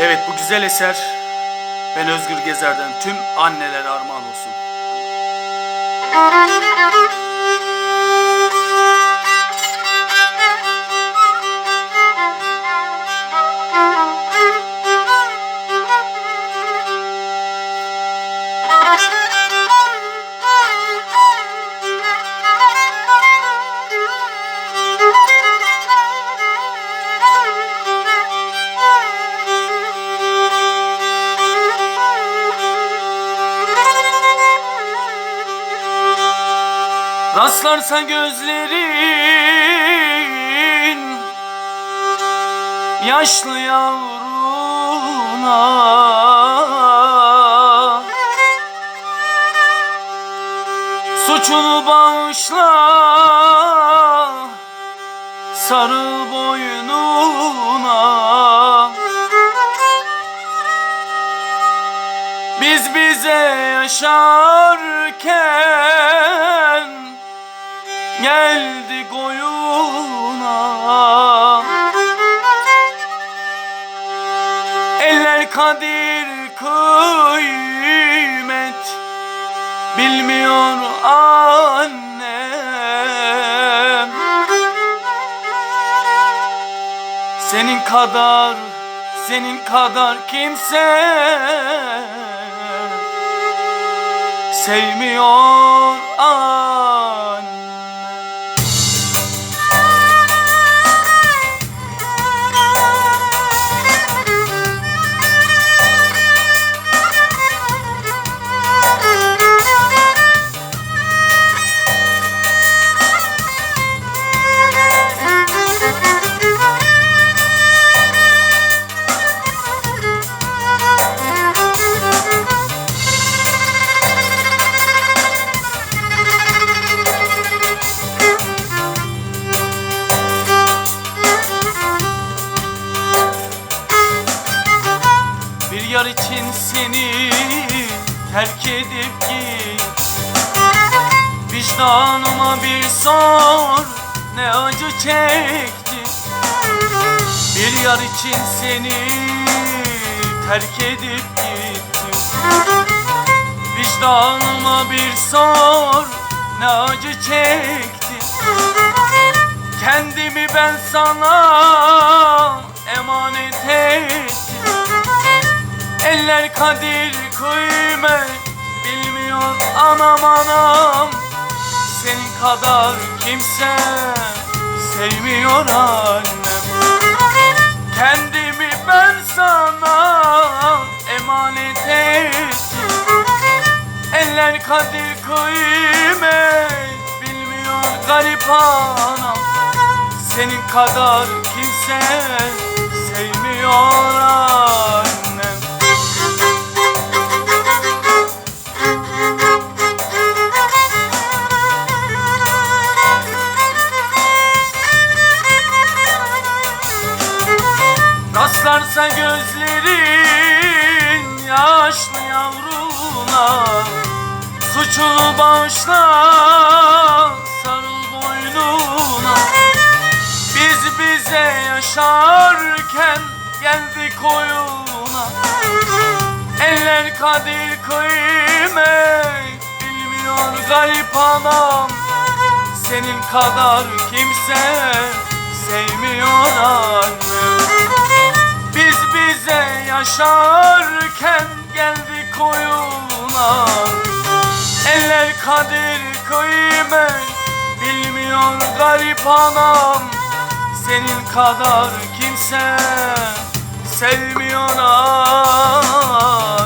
Evet bu güzel eser ben Özgür Gezer'den tüm anneler armağan olsun. Rastlarsa gözlerin yaşlı yavruna. Suçunu bağışla sarıl boynuna. Biz bize yaşarken geldi koyuna. Eller kadir kıymet. Bilmiyor annem. Senin kadar, senin kadar kimse sevmiyor yar için seni terk edip git. Vicdanıma bir sor ne acı çekti. Bir yar için seni terk edip gitti Vicdanıma bir sor ne acı çekti. Kendimi ben sana emanet ettim Eller kadir kıymet bilmiyor anam anam. Senin kadar kimse sevmiyor annem. Kendimi ben sana emanet ettim. Eller kadir kıymet bilmiyor garip anam. Senin kadar kimse sevmiyor Rastlarsa gözlerin yaşlı yavruna Suçunu bağışla sarıl boynuna. Biz bize yaşarken geldik oyuna. Eller kadir kıymet bilmiyor garip anam. Senin kadar kimse sevmiyor annem Koşarken geldi koyuna Eller kadir kıymet Bilmiyor garip anam. Senin kadar kimse Sevmiyor anam.